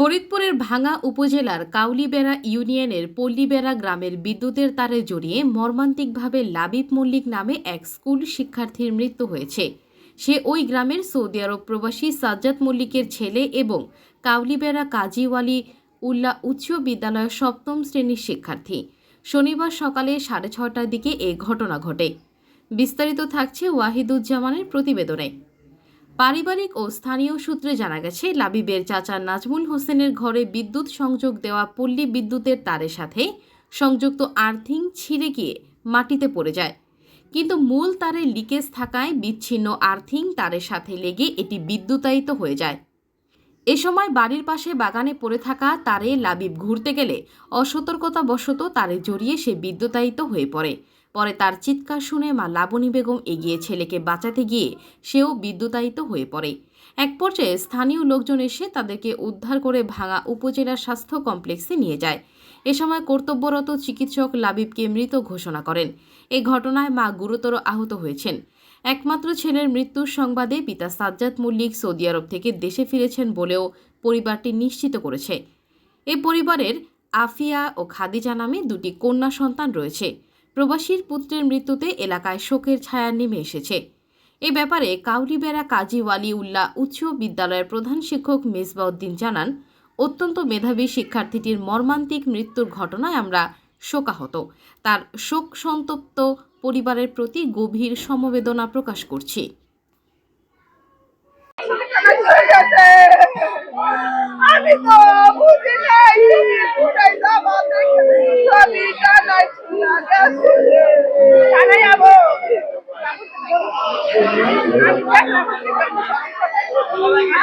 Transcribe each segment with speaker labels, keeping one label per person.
Speaker 1: ফরিদপুরের ভাঙা উপজেলার কাউলিবেড়া ইউনিয়নের পল্লীবেড়া গ্রামের বিদ্যুতের তারে জড়িয়ে মর্মান্তিকভাবে লাবিব মল্লিক নামে এক স্কুল শিক্ষার্থীর মৃত্যু হয়েছে। সে ওই গ্রামের সৌদি আরব প্রবাসী সাজ্জাদ মল্লিকের ছেলে এবং কাউলিবেড়া কাজীওয়ালি উল্লাহ উচ্চ বিদ্যালয়ের সপ্তম শ্রেণির শিক্ষার্থী। শনিবার সকালে সাড়ে ছটার দিকে এ ঘটনা ঘটে। বিস্তারিত থাকছে ওয়াহিদুজ্জামানের প্রতিবেদনে। পারিবারিক ও স্থানীয় সূত্রে জানা গেছে, লাবিবের চাচা নাজমুল হোসেনের ঘরে বিদ্যুৎ সংযোগ দেওয়া পল্লী বিদ্যুতের তারের সাথে সংযুক্ত আর্থিং ছিঁড়ে গিয়ে মাটিতে পড়ে যায়। কিন্তু মূল তারের লিকেজ থাকায় বিচ্ছিন্ন আর্থিং তারের সাথে লেগে এটি বিদ্যুতায়িত হয়ে যায়। এ সময় বাড়ির পাশে বাগানে পড়ে থাকা তারে লাবিব ঘুরতে গেলে অসতর্কতাবশত তারে জড়িয়ে সে বিদ্যুতায়িত হয়ে পড়ে। পরে তার চিৎকার শুনে মা লাবণী বেগম এগিয়ে ছেলেকে বাঁচাতে গিয়ে সেও বিদ্যুতায়িত হয়ে পড়ে। এক পর্যায়ে স্থানীয় লোকজন এসে তাদেরকে উদ্ধার করে ভাঙা উপজেলা স্বাস্থ্য কমপ্লেক্সে নিয়ে যায়। এ সময় কর্তব্যরত চিকিৎসক লাবিবকে মৃত ঘোষণা করেন। এ ঘটনায় মা গুরুতর আহত হয়েছেন। একমাত্র ছেলের মৃত্যুর সংবাদে পিতা সাজ্জাদ মল্লিক সৌদি আরব থেকে দেশে ফিরেছেন বলেও পরিবারটি নিশ্চিত করেছে। এ পরিবারের আফিয়া ও খাদিজা নামে দুটি কন্যা সন্তান রয়েছে। প্রবাসীর পুত্রের মৃত্যুতে এলাকায় শোকের ছায়া নেমে এসেছে। এ ব্যাপারে কাউলিবেড়া কাজী ওয়ালি উল্লাহ উচ্চ বিদ্যালয়ের প্রধান শিক্ষক মেজবাউদ্দিন জানান, অত্যন্ত মেধাবী শিক্ষার্থীটির মর্মান্তিক মৃত্যুর ঘটনায় আমরা শোকাহত। তার শোক সন্তপ্ত পরিবারের প্রতি গভীর সমবেদনা প্রকাশ করছি।
Speaker 2: আমি তো বুঝি নাই তুমি কোথায় যাব সবই জানাই শোনা গেছে জানাই যাব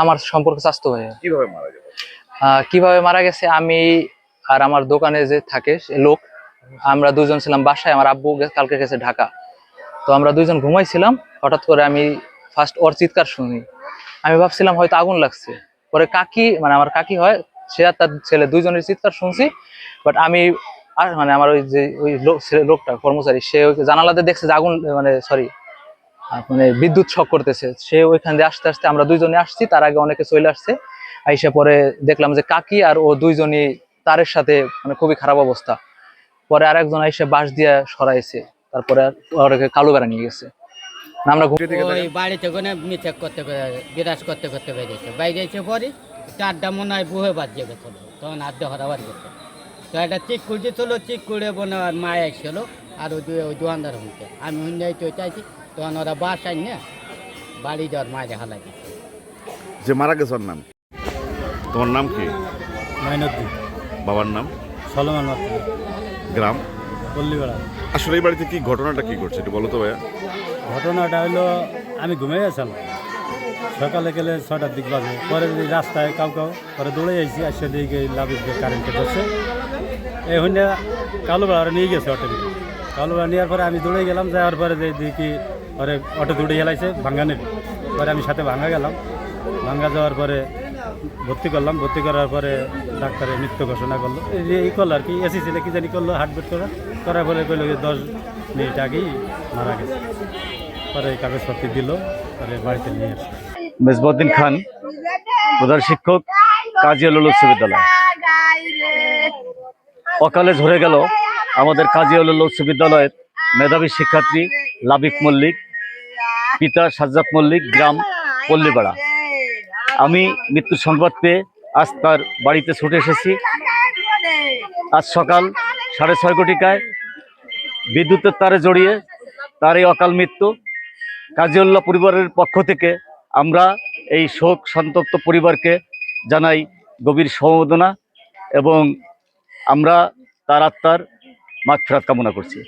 Speaker 3: আমার সম্পর্ক স্বাস্থ্য ভাই
Speaker 4: কীভাবে মারা গেল?
Speaker 3: কীভাবে মারা গেছে? আমি আর আমার দোকানে যে থাকে লোক আমরা দুজন ছিলাম বাসায় আমার আব্বু কালকে গেছে ঢাকা। তো আমরা দুইজন ঘুমাইছিলাম হঠাৎ করে আমি ফার্স্ট ওর চিৎকার শুনি। আমি ভাবছিলাম হয়তো আগুন লাগছে। পরে কাকি মানে আমার কাকি হয় সে আর তার ছেলে দুইজনের চিৎকার শুনছি বাট আমি আর মানে আমার ওই যে ওই লোক ছেলে লোকটা কর্মচারী সে ওই জানালাতে দেখছে যে আগুন মানে সরি মানে বিদ্যুৎ শক করতেছে। সে ওইখান দিয়ে আস্তে আস্তে আমরা দুইজনে আসছি, তার আগে অনেকে চলে আসছে। আইসা পরে দেখলাম যে কাকি আর ও দুইজনই তারের সাথে মানে খুবই খারাপ অবস্থা। পরে আরেকজন আইসা বাঁশ দিয়ে সরাইছে, তারপরে ওরাকে কালো বেড়া নিয়ে গেছে। আমরা
Speaker 5: ওই বাড়িতে কোনো মিচেক করতে করে, বিরাজ করতে করতে বেরিয়েছে। বাইরে এসে পরে চারটা মনে হয় বুহে বাজিয়ে গেছিল, তখন আড্ডা হরা বাড়ি গেছে। তো একটা চিক কুড়ি ছিল চিক কুড়ে বোনে আর মায় এসেছিল, আর ওই ওই দোকানদার হইতে আমি হুন্ডাই তো চাইছি তখন ওরা বাস আই না বাড়ি যাওয়ার মায়ের হালাই দিচ্ছে
Speaker 4: যে মারা গেছে ওর নাম? তোমার নাম কি?
Speaker 6: মাইনুদ্দিন
Speaker 4: বাবার নাম?
Speaker 6: সলমান
Speaker 4: গ্রাম?
Speaker 6: পল্লীপাড়া।
Speaker 4: আসলে এই বাড়িতে কি ঘটনাটা কি ঘটছে একটু বলো তো ভাইয়া।
Speaker 6: ঘটনাটা হলো আমি ঘুমিয়ে গেছিলাম। সকালে গেলে ছটার দিক বাজে। পরে যদি রাস্তায় কাউ কাউ পরে দৌড়ে আইসি আসে দিকে লাভিস কারেন্টে ধরছে। এই হইলে কালো বেড়া নিয়ে গেছে অটো নিয়ে নেওয়ার পরে আমি দৌড়ে গেলাম, যাওয়ার পরে যে দেখি পরে অটো দৌড়ে গেলাইছে, ভাঙ্গা নেবে। পরে আমি সাথে ভাঙ্গা গেলাম। ভাঙ্গা যাওয়ার পরে ভর্তি করলাম। ভর্তি করার পরে ডাক্তারে মৃত্যু ঘোষণা করল। এই করল আর কি এসি ছিল কি জানি করল, হার্টবিট করা। করার পরে কইলো যে দশ মিনিট আগেই মারা গেছে। পরে কাগজপত্র দিল, পরে বাড়িতে নিয়ে আসলো।
Speaker 7: মেজবাউদ্দিন খান, প্রধান শিক্ষক, কাজী আলুল উচ্চ বিদ্যালয় অকালে ঝরে গেল। আমাদের কাজী আলুল উচ্চ বিদ্যালয়ের মেধাবী শিক্ষার্থী লাবিক মল্লিক, পিতা সাজ্জাদ মল্লিক, গ্রাম পল্লীপাড়া। আমি মৃত্যুর সংবাদ পেয়ে আজ তার বাড়িতে ছুটে এসেছি। আজ সকাল সাড়ে ছয় কোটিকায় বিদ্যুতের তারে জড়িয়ে তার এই অকাল মৃত্যু। কাজীউল্লাহ পরিবারের পক্ষ থেকে আমরা এই শোক সন্তপ্ত পরিবারকে জানাই গভীর সমবেদনা এবং আমরা তার আত্মার মাগফিরাত কামনা করছি।